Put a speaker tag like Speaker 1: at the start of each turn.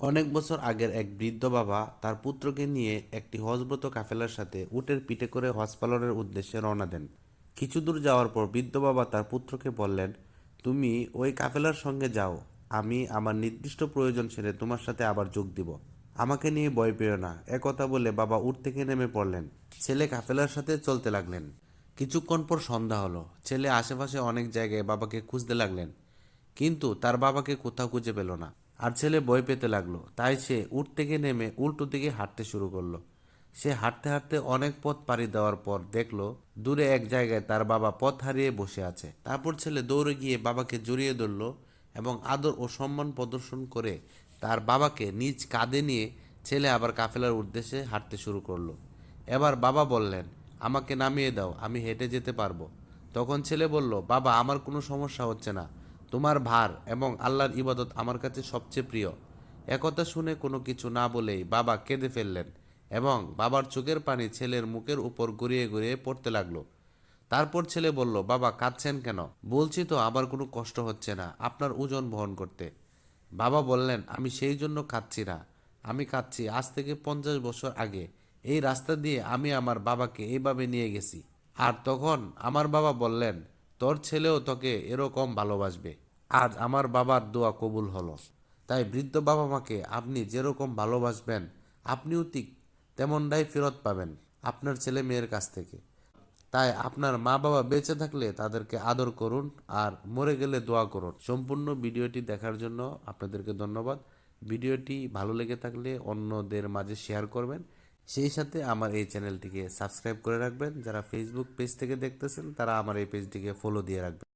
Speaker 1: অনেক বছর আগের এক বৃদ্ধ বাবা তার পুত্রকে নিয়ে একটি হজব্রত কাফেলার সাথে উটের পিঠে করে হজ পালনের উদ্দেশ্যে রওনা দেন। কিছু দূর যাওয়ার পর বৃদ্ধ বাবা তার পুত্রকে বললেন, তুমি ওই কাফেলার সঙ্গে যাও, আমি আমার নির্দিষ্ট প্রয়োজন সেরে তোমার সাথে আবার যোগ দিব। আমাকে নিয়ে ভয় পেও না। একথা বলে বাবা উঠ থেকে নেমে পড়লেন। ছেলে কাফেলার সাথে চলতে লাগলেন। কিছুক্ষণ পর সন্ধ্যা হলো। ছেলে আশেপাশে অনেক জায়গায় বাবাকে খুঁজতে লাগলেন। কিন্তু তার বাবাকে কোথাও খুঁজে পেল না। আর ছেলে ভয় পেতে লাগল। তাই সে উঠ থেকে নেমে উল্টো দিকে হাঁটতে শুরু করল। সে হাঁটতে হাঁটতে অনেক পথ পাড়ি দেওয়ার পর দেখল, দূরে এক জায়গায় তার বাবা পথ হারিয়ে বসে আছে। তারপর ছেলে দৌড়ে গিয়ে বাবাকে জড়িয়ে ধরলো এবং আদর ও সম্মান প্রদর্শন করে তার বাবাকে নিজ কাঁধে নিয়ে ছেলে আবার কাফেলার উদ্দেশ্যে হাঁটতে শুরু করল। এবার বাবা বললেন, আমাকে নামিয়ে দাও, আমি হেঁটে যেতে পারব। তখন ছেলে বলল, বাবা, আমার কোনো সমস্যা হচ্ছে না। তোমার ভার এবং আল্লাহর ইবাদত আমার কাছে সবচেয়ে প্রিয়। একথা শুনে কোনো কিছু না বলেই বাবা কেঁদে ফেললেন এবং বাবার চোখের পানি ছেলের মুখের উপর গড়িয়ে গড়িয়ে পড়তে লাগল। তারপর ছেলে বলল, বাবা, কাঁদছেন কেন? বলছি তো আমার কোনো কষ্ট হচ্ছে না, আপনার ওজন বহন করতে। বাবা বললেন, আমি সেই জন্য কাঁদছি না, আমি কাঁদছি আজ থেকে পঞ্চাশ বছর আগে। এই রাস্তা দিয়ে আমি আমার বাবাকে এইভাবে নিয়ে গেছি। আর তখন আমার বাবা বললেন তোর ছেলেও তোকে এরকম ভালোবাসবে। আজ আমার বাবার দোয়া কবুল হলো। তাই বৃদ্ধ বাবা মাকে আপনি যেরকম ভালোবাসবেন, আপনিও ঠিক তেমনটাই ফেরত পাবেন আপনার ছেলে মেয়ের কাছ থেকে। তাই আপনার মা বাবা বেঁচে থাকলে তাদেরকে আদর করুন আর মরে গেলে দোয়া করুন। সম্পূর্ণ ভিডিওটি দেখার জন্য আপনাদেরকে ধন্যবাদ। ভিডিওটি ভালো লেগে থাকলে অন্যদের মাঝে শেয়ার করবেন। সেই সাথে আমার এই চ্যানেলটিকে সাবস্ক্রাইব করে রাখবেন। যারা ফেসবুক পেজ থেকে দেখতেছেন, তারা আমার এই পেজটিকে ফলো দিয়ে রাখবেন।